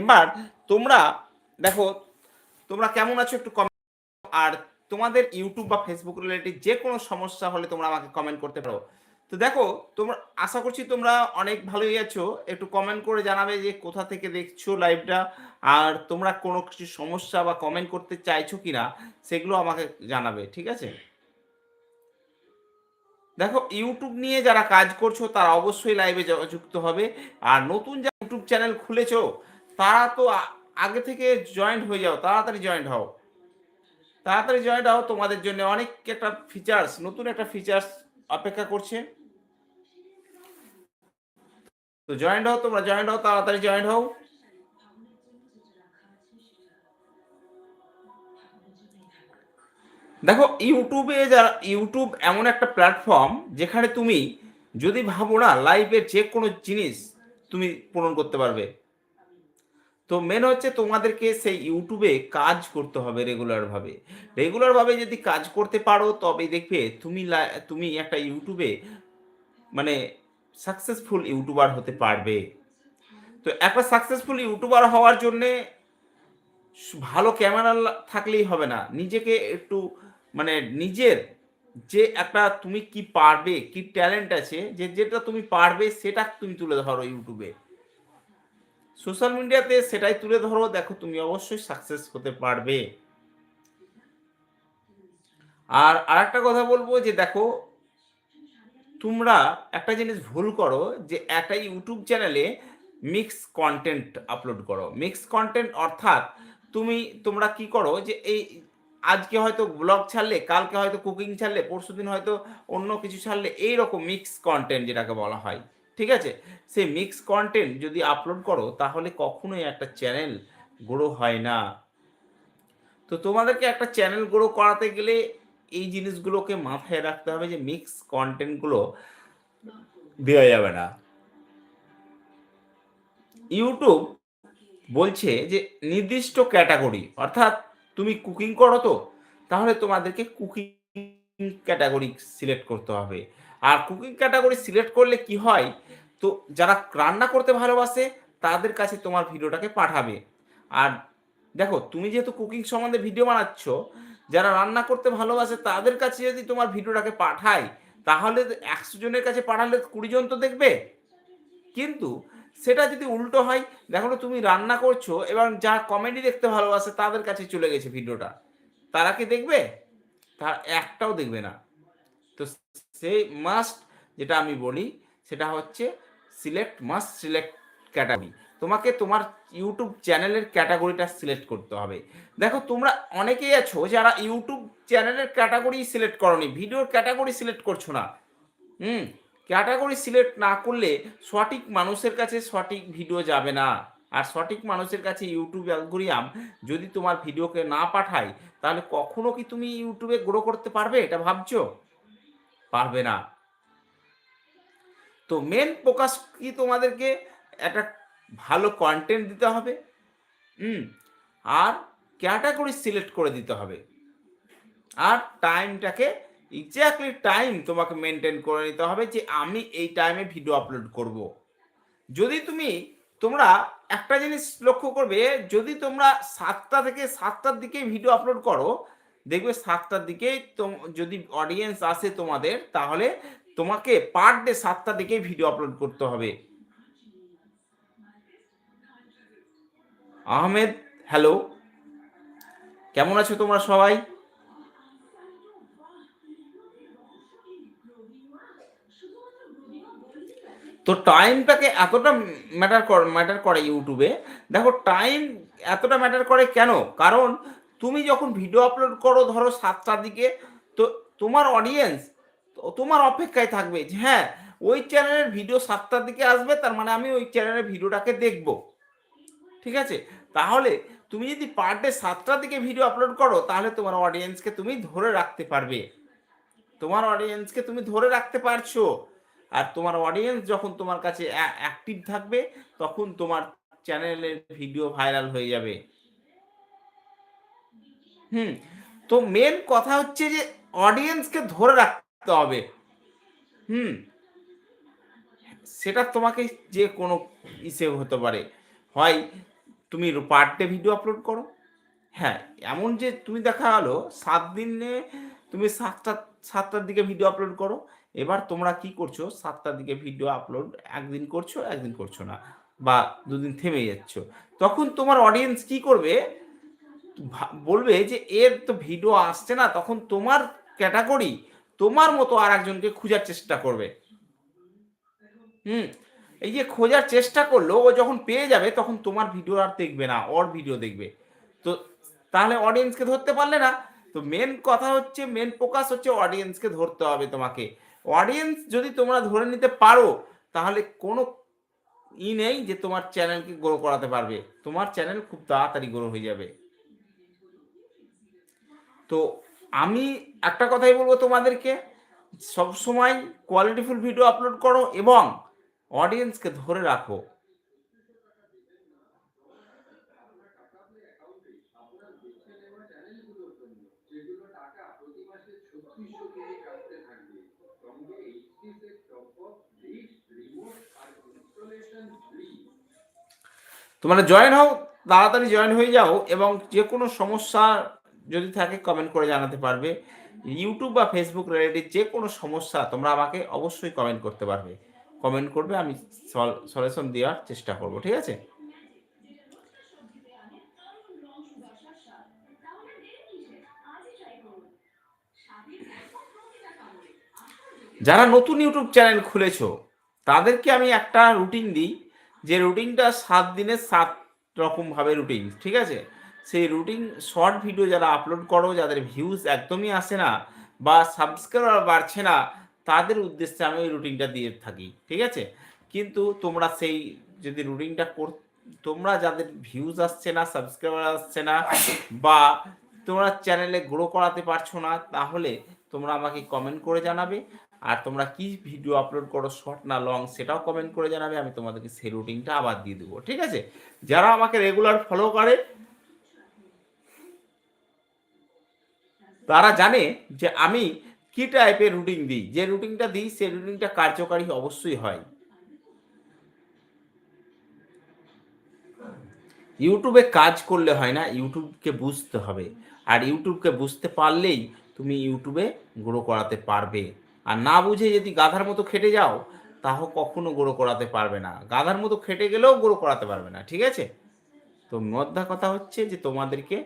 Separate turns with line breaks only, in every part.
এবার তোমরা দেখো, তোমরা কেমন আছো একটু কমেন্ট আর তোমাদের ইউটিউব বা ফেসবুক রিলেটেড যে কোনো সমস্যা হলে তোমরা আমাকে কমেন্ট করতে পারো। তো দেখো, তোমরা, আশা করছি তোমরা অনেক ভালোই আছো। একটু কমেন্ট করে জানাবে যে কোথা থেকে দেখছ লাইভটা আর তোমরা কোনো কিছু সমস্যা বা কমেন্ট করতে চাইছো কিনা, সেগুলো আমাকে জানাবে, ঠিক আছে? দেখো ইউটিউব নিয়ে যারা কাজ করছ, তারা অবশ্যই লাইভে যুক্ত হবে। আর নতুন যা ইউটিউব চ্যানেল খুলেছো তারা তো আগে থেকে জয়েন্ট হয়ে যাও, তাড়াতাড়ি জয়েন্ট হও। তাড়াতাড়ি জয়েন্ট হও, তোমাদের জন্য অনেক একটা ফিচার্স নতুন একটা ফিচার্স অপেক্ষা করছে। তো জয়েন্ট হও, তোমরা জয়েন্ট হও, তাড়াতাড়ি জয়েন্ট হও। দেখো ইউটিউবে যারা ইউটিউব এমন একটা প্ল্যাটফর্ম যেখানে তুমি যদি ভাবো না লাইভের যে কোনো জিনিস তুমি পূরণ করতে পারবে। তো মেন হচ্ছে তোমাদেরকে সেই ইউটিউবে কাজ করতে হবে রেগুলার ভাবে। রেগুলার ভাবে যদি কাজ করতে পারো, তবে দেখবে তুমি তুমি একটা ইউটিউবে মানে সাকসেসফুল ইউটিউবার হতে পারবে। তো একটা সাকসেসফুল ইউটিউবার হওয়ার জন্যে ভালো ক্যামেরা থাকলেই হবে না। নিজেকে একটু মানে নিজের যে একটা তুমি কি পারবে, কি ট্যালেন্ট আছে, যে, যেটা তুমি পারবে, সেটা তুমি তুলে ধরো ইউটিউবে সোশ্যাল মিডিয়াতে সেটাই তুলে ধরো, দেখো তুমি অবশ্যই সাকসেস হতে পারবে। আর আরেকটা কথা বলব যে দেখো, তোমরা একটা জিনিস ভুল করো, যে একটা ইউটিউব চ্যানেলে মিক্স কন্টেন্ট আপলোড করো। মিক্স কন্টেন্ট অর্থাৎ তুমি, তোমরা কি করো যে এই আজকে হয়তো ব্লগ ছাড়লে, কালকে হয়তো কুকিং ছাড়লে, পরশুদিন হয়তো অন্য কিছু ছাড়লে এই রকম মিক্স কন্টেন্ট যেটাকে বলা হয়। ঠিক আছে? সেই মিক্স কন্টেন্ট যদি আপলোড করো, তাহলে কখনোই একটা চ্যানেল গ্রো হয় না। তো তোমাদেরকে একটা চ্যানেল গ্রো করাতে গেলে এই জিনিসগুলোকে মাথায় রাখতে হবে যে মিক্স কন্টেন্টগুলো দেওয়া যাবে না। ইউটিউব বলছে যে নির্দিষ্ট ক্যাটাগরি অর্থাৎ তুমি কুকিং করো তো, তাহলে তোমাদেরকে কুকিং ক্যাটাগরি সিলেক্ট করতে হবে। আর কুকিং ক্যাটাগরি সিলেক্ট করলে কি হয়? তো যারা রান্না করতে ভালোবাসে, তাদের কাছে তোমার ভিডিওটাকে পাঠাবে। আর দেখো, তুমি যেহেতু কুকিং সম্বন্ধে ভিডিও বানাচ্ছ, যারা রান্না করতে ভালোবাসে, তাদের কাছে যদি তোমার ভিডিওটাকে পাঠায়, তাহলে একশো জনের কাছে পাঠালে কুড়ি জন তো দেখবে। কিন্তু সেটা যদি উল্টো হয়, দেখো তুমি রান্না করছ এবং যারা কমেডি দেখতে ভালোবাসে, তাদের কাছে চলে গেছে ভিডিওটা। তারা কি দেখবে? তার একটাও দেখবে না। তো সেই মাস্ট যেটা আমি বলি, সেটা হচ্ছে সিলেক্ট মাস্ট সিলেক্ট ক্যাটাগরি তোমাকে তোমার ইউটিউব চ্যানেলের ক্যাটাগরিটা সিলেক্ট করতে হবে। দেখো, তোমরা অনেকেই আছো যারা ইউটিউব চ্যানেলের ক্যাটাগরি সিলেক্ট করনি ভিডিওর ক্যাটাগরি সিলেক্ট করছ না। হুম ক্যাটাগরি সিলেক্ট না করলে সঠিক মানুষের কাছে সঠিক ভিডিও যাবে না। আর সঠিক মানুষের কাছে ইউটিউব অ্যালগোরিয়াম যদি তোমার ভিডিওকে না পাঠায়, তাহলে কখনো কি তুমি ইউটিউবে গ্রো করতে পারবে? এটা ভাবছ? পারবে না তো মেন ফোকাস কি তোমাদেরকে একটা ভালো কন্টেন্ট দিতে হবে, হুম, আর ক্যাটাগরি সিলেক্ট করে দিতে হবে আর টাইমটাকে এক্স্যাক্টলি টাইম তোমাকে মেনটেন করে নিতে হবে যে আমি এই টাইমে ভিডিও আপলোড করব। যদি তুমি, তোমরা একটা জিনিস লক্ষ্য করবে, যদি তোমরা সাতটা থেকে সাতটার দিকে ভিডিও আপলোড করো দেখবে সাতটার দিকে যদি অডিয়েন্স আসে তোমাদের, তাহলে তোমাকে পার ডে সাতটার দিকে ভিডিও আপলোড করতে হবে। আহমেদ হ্যালো কেমন আছো তোমরা সবাই? তো টাইমটাকে এতটা ম্যাটার ম্যাটার করে ইউটিউবে। দেখো টাইম এতটা ম্যাটার করে কেন? কারণ তুমি যখন ভিডিও আপলোড করো, ধরো সাতটার দিকে, তো তোমার অডিয়েন্স তোমার অপেক্ষায় থাকবে যে হ্যাঁ ওই চ্যানেলের ভিডিও সাতটার দিকে আসবে, তার মানে আমি ওই চ্যানেলের ভিডিওটাকে দেখব। ঠিক আছে? তাহলে তুমি যদি পার ডে সাতটার দিকে ভিডিও আপলোড করো, তাহলে তোমার অডিয়েন্সকে তুমি ধরে রাখতে পারবে। তোমার অডিয়েন্সকে তুমি ধরে রাখতে পারছ। আর তোমার অডিয়েন্স যখন তোমার কাছে অ্যাক্টিভ থাকবে, তখন তোমার চ্যানেলের ভিডিও ভাইরাল হয়ে যাবে। হুম, তো মেন কথা হচ্ছে যে অডিয়েন্সকে ধরে রাখতে হবে। হুম, সেটা তোমাকে যে কোনো ইসে হতে পারে। হয় তুমি পার ডে ভিডিও আপলোড করো। হ্যাঁ এমন যে তুমি দেখা গেলো সাত দিনে তুমি সাতটা, সাতটার দিকে ভিডিও আপলোড করো। এবার তোমরা কি করছ? সাতটার দিকে ভিডিও আপলোড একদিন করছ একদিন করছ না বা দুদিন থেমে যাচ্ছ। তখন তোমার অডিয়েন্স কি করবে? বলবে যে এর তো ভিডিও আসছে না, তখন তোমার ক্যাটাগরি, তোমার মতো আর একজনকে খোঁজার চেষ্টা করবে। হুম, এই যে খোঁজার চেষ্টা করল, ও যখন পেয়ে যাবে, তখন তোমার ভিডিও আর দেখবে না, ওর ভিডিও দেখবে। তো তাহলে অডিয়েন্সকে ধরতে পারলে না? তো মেন কথা হচ্ছে মেন ফোকাস হচ্ছে অডিয়েন্সকে ধরতে হবে তোমাকে। অডিয়েন্স যদি তোমরা ধরে নিতে পারো, তাহলে কোনো ই নেই যে তোমার চ্যানেলকে গ্রো করাতে পারবে। তোমার চ্যানেল খুব তাড়াতাড়ি গ্রো হয়ে যাবে। তো আমি একটা কথাই বলব তোমাদেরকে, সব সময় কোয়ালিটিফুল ভিডিও আপলোড করো এবং অডিয়েন্সকে ধরে রাখো। তোমরা জয়েন হও, তাড়াতাড়ি জয়েন হয়ে যাও এবং যে কোনো সমস্যা যদি থাকে কমেন্ট করে জানাতে পারবে। ইউটিউব বা ফেসবুক রিলেটেড যে কোনো সমস্যা তোমরা আমাকে অবশ্যই কমেন্ট করতে পারবে। কমেন্ট করবে, আমি সলিউশন দেওয়ার চেষ্টা করব, ঠিক আছে? যারা নতুন ইউটিউব চ্যানেল খুলেছো, তাদেরকে আমি একটা রুটিন দিই, যে রুটিনটা সাত দিনের সাত রকমভাবে রুটিন ঠিক আছে? সেই রুটিন শর্ট ভিডিও যারা আপলোড করো, যাদের ভিউজ একদমই আসে না বা সাবস্ক্রাইবার বাড়ছে না, তাদের উদ্দেশ্যে আমি ওই রুটিনটা দিয়ে থাকি, ঠিক আছে? কিন্তু তোমরা সেই যদি রুটিনটা কর, তোমরা যাদের ভিউজ আসছে না সাবস্ক্রাইবার আসছে না, বা তোমরা চ্যানেলে গ্রো করাতে পারছ না, তাহলে তোমরা আমাকে কমেন্ট করে জানাবে। আর তোমরা কি ভিডিও আপলোড করো শর্ট না লং সেটাও কমেন্ট করে জানাবে, আমি তোমাদেরকে সেই রুটিনটা আবার দিয়ে দেবো, ঠিক আছে? যারা আমাকে রেগুলার ফলো করে তারা জানে যে আমি কি টাইপের রুটিন দিই? যে রুটিনটা দিই সেই রুটিনটা কার্যকারী অবশ্যই হয়। ইউটিউবে কাজ করলে হয় না, ইউটিউবকে বুঝতে হবে। আর ইউটিউবকে বুঝতে পারলেই তুমি ইউটিউবে গ্রো করাতে পারবে। আর না বুঝে যদি গাধার মতো খেটে যাও তাও কখনো গ্রো করাতে পারবে না। গাধার মতো খেটে গেলেও গ্রো করাতে পারবে না, ঠিক আছে? তো মধ্যা কথা হচ্ছে যে তোমাদেরকে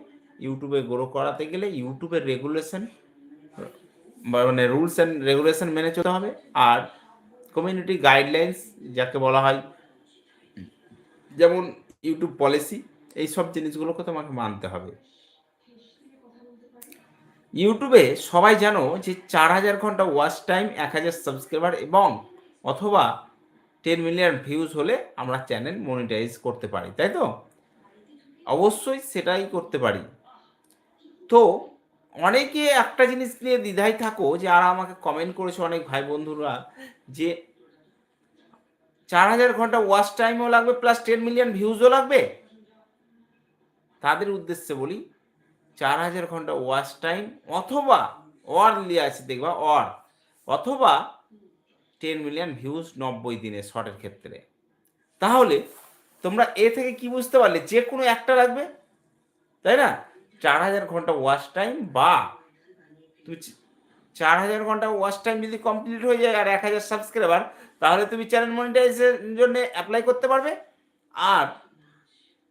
ইউটিউবে গ্রো করাতে গেলে ইউটিউবের রেগুলেশন মানে রুলস অ্যান্ড রেগুলেশন মেনে চলতে হবে। আর কমিউনিটি গাইডলাইন্স যাকে বলা হয়, যেমন ইউটিউব পলিসি এই সব জিনিসগুলোকে তোমাকে মানতে হবে। ইউটিউবে সবাই জানো যে চার হাজার ঘণ্টা ওয়াচ টাইম এক হাজার সাবস্ক্রাইবার এবং অথবা টেন মিলিয়ন ভিউজ হলে আমরা চ্যানেল মনিটাইজ করতে পারি, তাই তো? অবশ্যই সেটাই করতে পারি। তো অনেকে একটা জিনিস নিয়ে দ্বিধায় থাকো যে আর আমাকে কমেন্ট করেছে অনেক ভাই বন্ধুরা যে চার হাজার ঘণ্টা ওয়াচ টাইমও লাগবে প্লাস টেন মিলিয়ন ভিউজও লাগবে। তাদের উদ্দেশ্যে বলি, চার হাজার ঘণ্টা ওয়াচ টাইম অথবা অর লিয়ে আছে দেখবা অর অথবা টেন মিলিয়ন ভিউজ নব্বই দিনে শর্টের ক্ষেত্রে। তাহলে তোমরা এ থেকে কি বুঝতে পারলে? যে কোনো একটা লাগবে, তাই না? চার হাজার ঘণ্টা ওয়াচ টাইম বা তুমি চার হাজার ঘণ্টা ওয়াচ টাইম যদি কমপ্লিট হয়ে যায় আর এক হাজার সাবস্ক্রাইবার তাহলে তুমি চ্যানেল মনিটাইজের জন্য অ্যাপ্লাই করতে পারবে। আর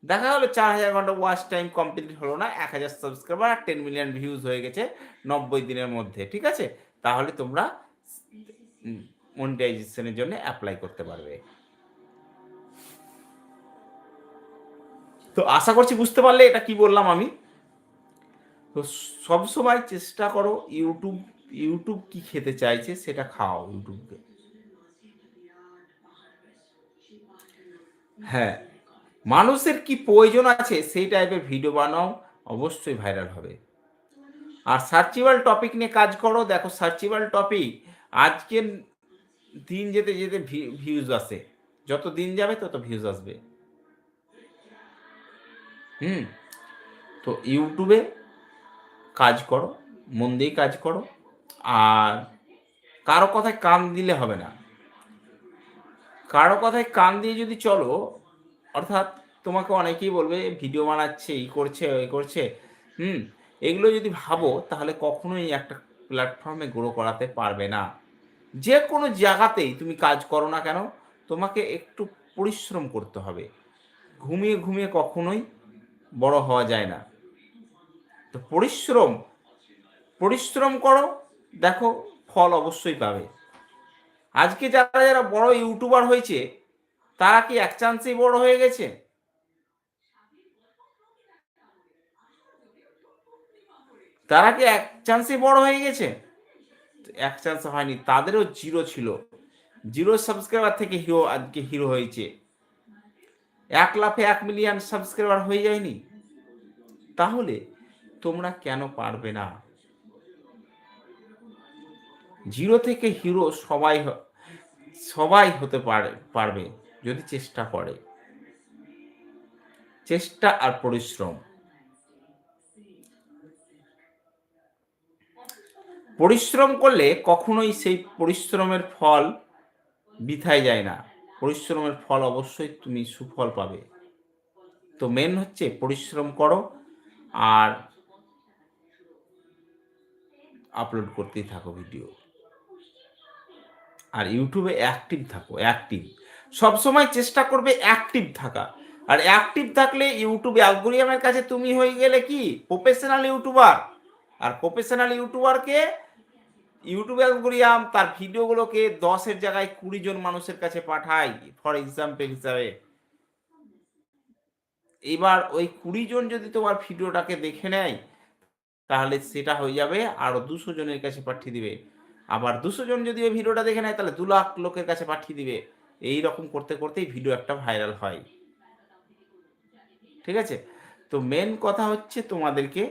দেখা গেলো চার হাজার ঘণ্টা ওয়াচ টাইম কমপ্লিট হলো না, এক হাজার সাবস্ক্রাইবার আর টেন মিলিয়ন ভিউজ হয়ে গেছে নব্বই দিনের মধ্যে, ঠিক আছে? তাহলে তোমরা মনিটাইজেশনের জন্য অ্যাপ্লাই করতে পারবে। তো আশা করছি বুঝতে পারলে এটা কি বললাম আমি? তো সব সময় চেষ্টা করো ইউটিউব ইউটিউব কি খেতে চাইছে সেটা খাও ইউটিউবকে। হ্যাঁ মানুষের কি প্রয়োজন আছে সেই টাইপের ভিডিও বানাও, অবশ্যই ভাইরাল হবে। আর সার্চিবাল টপিক নিয়ে কাজ করো, দেখো সার্চিবাল টপিক আজকের দিন যেতে যেতে ভিউজ আসে। যত দিন যাবে তত ভিউজ আসবে। হুম, তো ইউটিউবে কাজ করো, মন দিয়ে কাজ করো, আর কারও কথায় কান দিলে হবে না। কারও কথায় কান দিয়ে যদি চলো, অর্থাৎ তোমাকে অনেকেই বলবে, ভিডিও বানাচ্ছে, এই করছে এই করছে। হুম, এগুলো যদি ভাবো, তাহলে কখনোই একটা প্ল্যাটফর্মে গ্রো করাতে পারবে না। যে কোনো জায়গাতেই তুমি কাজ করো না কেন, তোমাকে একটু পরিশ্রম করতে হবে। ঘুমিয়ে ঘুমিয়ে কখনোই বড় হওয়া যায় না। তো পরিশ্রম পরিশ্রম করো, দেখো ফল অবশ্যই পাবে। আজকে যারা যারা বড় ইউটিউবার হয়েছে, তারা কি এক চান্সেই বড় হয়ে গেছে? তারা কি এক চান্সে বড় হয়ে গেছে? এক চান্স হয়নি, তাদেরও জিরো ছিল। জিরো সাবস্ক্রাইবার থেকে হিরো আজকে হিরো হয়েছে। এক লাফে এক মিলিয়ন সাবস্ক্রাইবার হয়ে যায়নি। তাহলে তোমরা কেন পারবে না? জিরো থেকে হিরো সবাই সবাই হতে পারে, পারবে যদি চেষ্টা করে। চেষ্টা আর পরিশ্রম। পরিশ্রম করলে কখনোই সেই পরিশ্রমের ফল বিথায় যায় না। পরিশ্রমের ফল অবশ্যই তুমি সুফল পাবে। তো মেন হচ্ছে পরিশ্রম করো আর আপলোড করতেই থাকো ভিডিও আর ইউটিউবে অ্যাক্টিভ থাকো অ্যাক্টিভ সবসময় চেষ্টা করবে অ্যাক্টিভ থাকা। আর অ্যাক্টিভ থাকলে ইউটিউব অ্যালগোরিয়ামের কাছে তুমি হয়ে গেলে কি? প্রফেশনাল ইউটিউবার আর প্রফেশনাল ইউটিউবারকে ইউটিউব অ্যালগোরিয়াম তার ভিডিওগুলোকে দশের জায়গায় কুড়ি জন মানুষের কাছে পাঠায় ফর এক্সাম্পল হিসাবে। এবার ওই কুড়ি জন যদি তোমার ভিডিওটাকে দেখে নেয় তাহলে সেটা হয়ে যাবে আরও দুশো জনের কাছে পাঠিয়ে দিবে। আবার দুশো জন যদি ওই ভিডিওটা দেখে নেয়, তাহলে দু লাখ লোকের কাছে পাঠিয়ে দিবে। এই রকম করতে করতেই ভিডিও একটা ভাইরাল হয়। ঠিক আছে? তো মেন কথা হচ্ছে তোমাদেরকে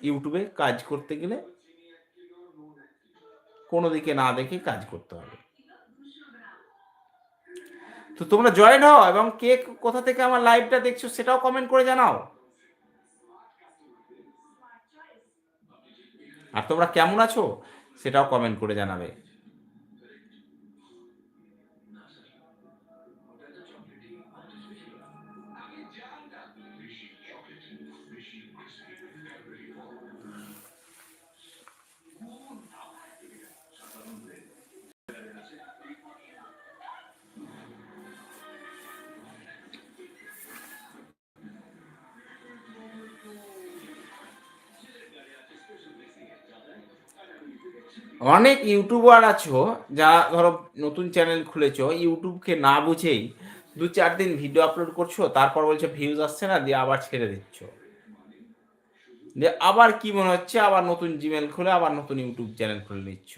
ইউটিউবে কাজ করতে গেলে কোনো দিকে না দেখে কাজ করতে হবে। তো তোমরা জয়েন হও এবং কে কোথা থেকে আমার লাইভটা দেখছ সেটাও কমেন্ট করে জানাও। আর তোমরা কেমন আছো? সেটাও কমেন্ট করে জানাবে। অনেক ইউটিউবার আছো, যারা ধরো নতুন চ্যানেল খুলেছো, ইউটিউবকে না বুঝেই দু চার দিন ভিডিও আপলোড করছ, তারপর বলছো ভিউজ আসছে না, দিয়ে আবার ছেড়ে দিচ্ছ। দিয়ে আবার কি মনে হচ্ছে, আবার নতুন জিমেল খুলে আবার নতুন ইউটিউব চ্যানেল খুলে নিচ্ছ।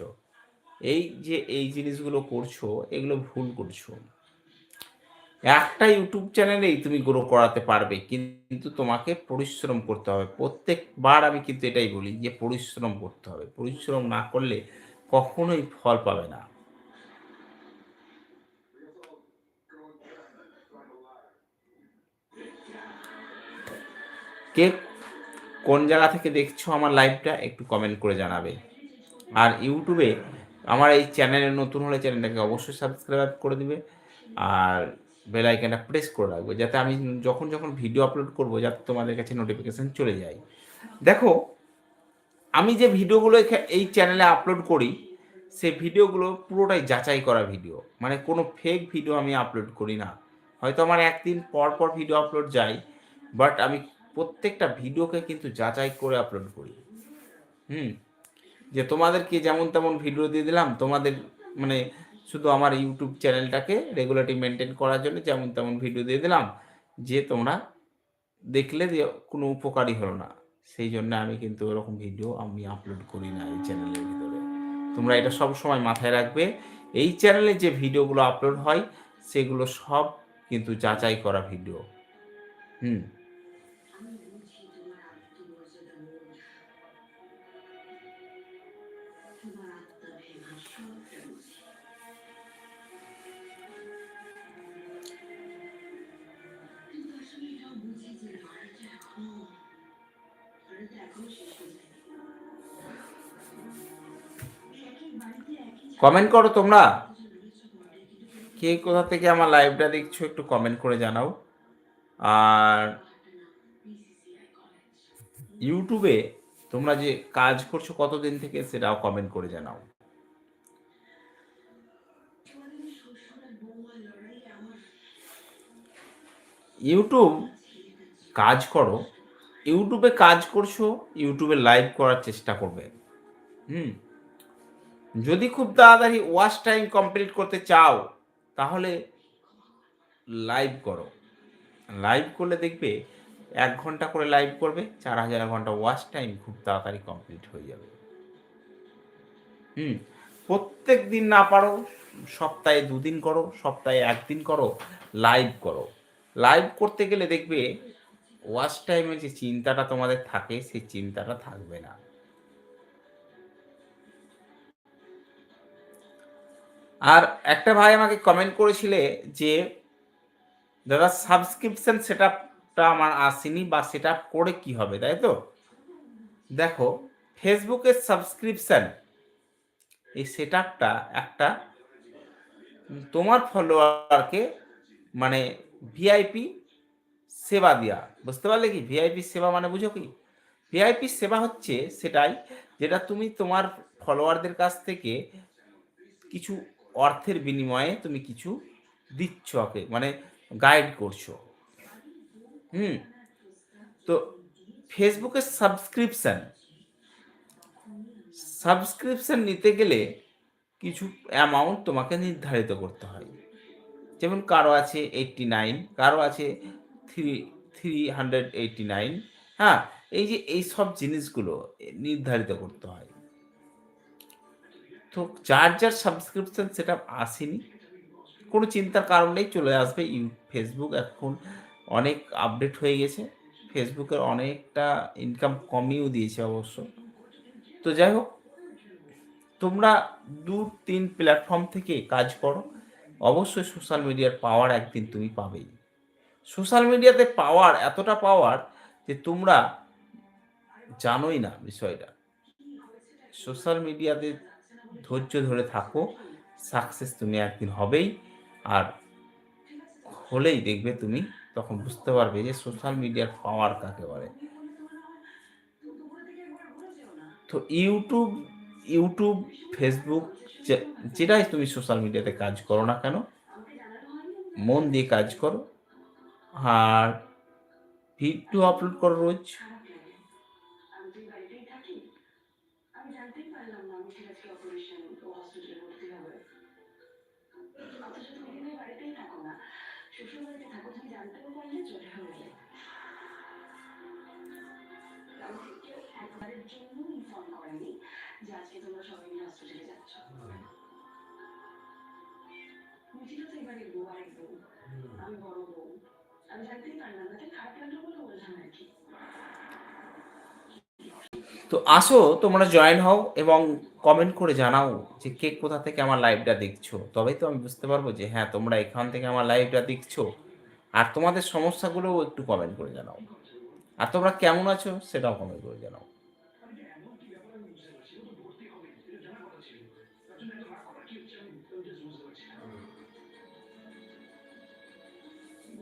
এই যে এই জিনিসগুলো করছ, এগুলো ভুল করছ। একটা ইউটিউব চ্যানেলেই তুমি গ্রো করাতে পারবে, কিন্তু তোমাকে পরিশ্রম করতে হবে। প্রত্যেকবার আমি কিন্তু এটাই বলি যে, পরিশ্রম করতে হবে। পরিশ্রম না করলে কখনোই ফল পাবে না। কে কোন জায়গা থেকে দেখছ আমার লাইভটা একটু কমেন্ট করে জানাবে। আর ইউটিউবে আমার এই চ্যানেলে নতুন হলে চ্যানেলটাকে অবশ্যই সাবস্ক্রাইব করে দিবে। আর বেল আইকনটা প্রেস করে রাখবে, যাতে আমি যখন যখন ভিডিও আপলোড করব, যাতে তোমাদের কাছে নোটিফিকেশন চলে যায়। দেখো, আমি যে ভিডিওগুলো এই চ্যানেলে আপলোড করি সেই ভিডিওগুলো পুরোটাই যাচাই করা ভিডিও মানে কোনো ফেক ভিডিও আমি আপলোড করি না। হয়তো আমার একদিন পর পর ভিডিও আপলোড যায় বাট আমি প্রত্যেকটা ভিডিওকে কিন্তু যাচাই করে আপলোড করি। হুম? যে তোমাদেরকে যেমন তেমন ভিডিও দিয়ে দিলাম, তোমাদের মানে শুধু আমার ইউটিউব চ্যানেলটাকে রেগুলারটি মেনটেন করার জন্য যেমন তেমন ভিডিও দিয়ে দিলাম, যে তোমরা দেখলে কোনো উপকারই হলো না। সেই জন্য আমি কিন্তু ওরকম ভিডিও আমি আপলোড করি না এই চ্যানেলের ভিতরে। তোমরা এটা সব সময় মাথায় রাখবে, এই চ্যানেলে যে ভিডিওগুলো আপলোড হয়, সেগুলো সব কিন্তু যাচাই করা ভিডিও হুম। কমেন্ট করো তোমরা। কে কোথা থেকে আমার লাইভটা দেখছ একটু কমেন্ট করে জানাও। আর ইউটিউবে তোমরা যে কাজ করছ কতদিন থেকে সেটাও কমেন্ট করে জানাও। ইউটিউব কাজ করো। ইউটিউবে কাজ করছ ইউটিউবে লাইভ করার চেষ্টা করবে। হুম? যদি খুব তাড়াতাড়ি ওয়াচ টাইম কমপ্লিট করতে চাও, তাহলে লাইভ করো। লাইভ করলে দেখবে এক ঘণ্টা করে লাইভ করবে, চার হাজার ঘণ্টা ওয়াচ টাইম খুব তাড়াতাড়ি কমপ্লিট হয়ে যাবে। হুম, প্রত্যেক দিন না পারো, সপ্তাহে দুদিন করো, সপ্তাহে একদিন করো লাইভ করো। লাইভ করতে গেলে দেখবে ওয়াচ টাইমের যে চিন্তাটা তোমাদের থাকে, সেই চিন্তাটা থাকবে না। আর একটা ভাই আমাকে কমেন্ট করেছিলে যে, দাদা সাবস্ক্রিপশন সেট আপটা আমার আসেনি বা সেট আপ করে কি হবে? তাই তো? দেখো ফেসবুকের সাবস্ক্রিপশন এই সেট আপটা একটা তোমার ফলোয়ারকে মানে ভিআইপি সেবা দেওয়া বুঝতে পারলে কি? ভিআইপি সেবা মানে বুঝো কি? ভিআইপি সেবা হচ্ছে সেটাই যেটা তুমি তোমার ফলোয়ারদের কাছ থেকে কিছু অর্থের বিনিময়ে তুমি কিছু দিচ্ছ ওকে মানে গাইড করছ। হুম? তো ফেসবুকের সাবস্ক্রিপশন সাবস্ক্রিপশন নিতে গেলে কিছু অ্যামাউন্ট তোমাকে নির্ধারিত করতে হয়। যেমন কারও আছে এইটটি নাইন কারও আছে three three hundred eighty nine হ্যাঁ? এই যে, এই সব জিনিসগুলো নির্ধারিত করতে হয়। তো যার যার সাবস্ক্রিপশন সেটা আসেনি, কোনো চিন্তার কারণ নেই, চলে আসবে ইউ ফেসবুক এখন অনেক আপডেট হয়ে গেছে ফেসবুকের অনেকটা ইনকাম কমিয়েও দিয়েছে অবশ্য। তো যাই হোক, তোমরা দু তিন প্ল্যাটফর্ম থেকে কাজ করো, অবশ্যই সোশ্যাল মিডিয়ার পাওয়ার একদিন তুমি পাবেই। সোশ্যাল মিডিয়াতে পাওয়ার এতটা পাওয়ার যে তোমরা জানোই না বিষয়টা। সোশ্যাল মিডিয়াতে ধৈর্য ধরে থাকো। সাকসেস তুমি একদিন হবেই। আর হলেই দেখবে তুমি তখন বুঝতে পারবে যে সোশ্যাল মিডিয়ার পাওয়ার কাকে বলে। তো ইউটিউব ইউটিউব ফেসবুক যেটাই তুমি সোশ্যাল মিডিয়াতে কাজ করো না কেন, মন দিয়ে কাজ করো। আর ভিডিও আপলোড করো রোজ।
যে আজকে তোমরা সবাই মিলে হসপিটালে যাচ্ছ তো এবারে বউ আরেক বউ আমি বড় বউ আমি জানতেই পারলাম খারাপ লাগল বলে আর কি
তো আসো, তোমরা জয়েন হও এবং কমেন্ট করে জানাও যে কে কোথা থেকে আমার লাইভটা দেখছ। তবেই তো আমি বুঝতে পারব যে হ্যাঁ তোমরা এখান থেকে আমার লাইভটা দেখছ। আর তোমাদের সমস্যাগুলোও একটু কমেন্ট করে জানাও। আর তোমরা কেমন আছো সেটাও কমেন্ট করে জানাও।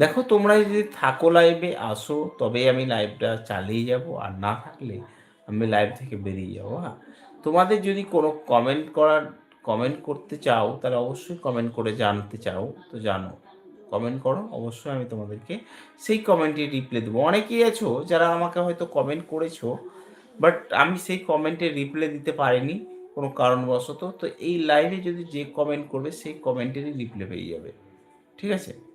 দেখো, তোমরা যদি থাকো লাইভে আসো তবে আমি লাইভটা চালিয়ে যাব, আর না থাকলে আমি লাইভ থেকে বেরিয়ে যাব হ্যাঁ? তোমাদের যদি কোনো কমেন্ট করার কমেন্ট করতে চাও, তাহলে অবশ্যই কমেন্ট করে জানতে চাও, তো জানো। কমেন্ট করো, অবশ্যই আমি তোমাদেরকে সেই কমেন্টে রিপ্লাই দেবো। অনেকেই আছো যারা আমাকে হয়তো কমেন্ট করেছ বাট আমি সেই কমেন্টে রিপ্লাই দিতে পারিনি। কোনো কারণবশত, তো এই লাইভে যদি যে কমেন্ট করবে, সেই কমেন্টেরই রিপ্লাই পেয়ে যাবে। ঠিক আছে?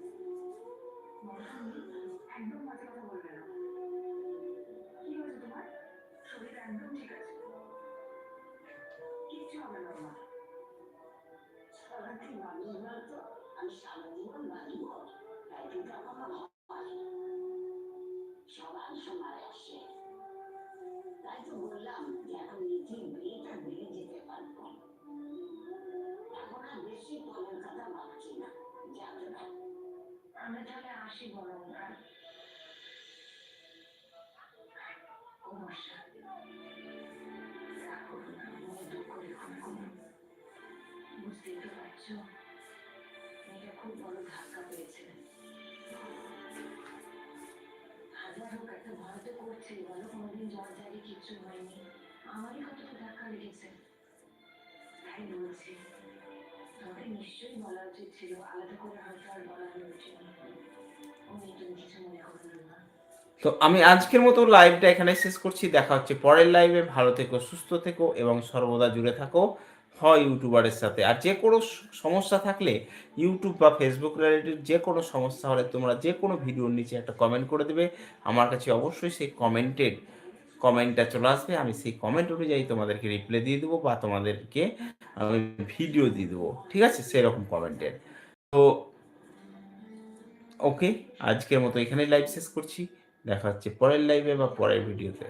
ঠিক
বিয়েটা দিয়ে যেতে পারব এখন আর বেশি ফলের কথা ভাবছি না যাবে না
আমরা তাহলে আসি বরং বর্ষা রাগ না দুঃখ রেখো না বুঝতেই তো পারছ কিচ্ছু হয়নি আমারই কতটা ধাক্কা লেগেছে তাই বলছি তোমাকে নিশ্চয়ই বলা উচিত ছিল আলাদা করে হয়তো আর বলা কিছু না
তো আমি আজকের মতো লাইভটা এখানে শেষ করছি। দেখা হচ্ছে পরের লাইভে ভালো থেকো, সুস্থ থেকো এবং সর্বদা জুড়ে থাকো। হয় ইউটিউবারের সাথে। আর যে কোনো সমস্যা থাকলে ইউটিউব বা ফেসবুক রিলেটেড যে কোনো সমস্যা হলে তোমরা যে কোনো ভিডিওর নিচে একটা কমেন্ট করে দেবে। আমার কাছে অবশ্যই সেই কমেন্টেড কমেন্টটা চলে আসবে, আমি সেই কমেন্ট অনুযায়ী তোমাদেরকে রিপ্লাই দিয়ে দেবো বা তোমাদেরকে আমি ভিডিও দিয়ে দেবো। ঠিক আছে? সেরকম কমেন্টের। তো ওকে আজকের মতো এখানেই লাইভ শেষ করছি। দেখা হচ্ছে পরের লাইভে বা পরের ভিডিওতে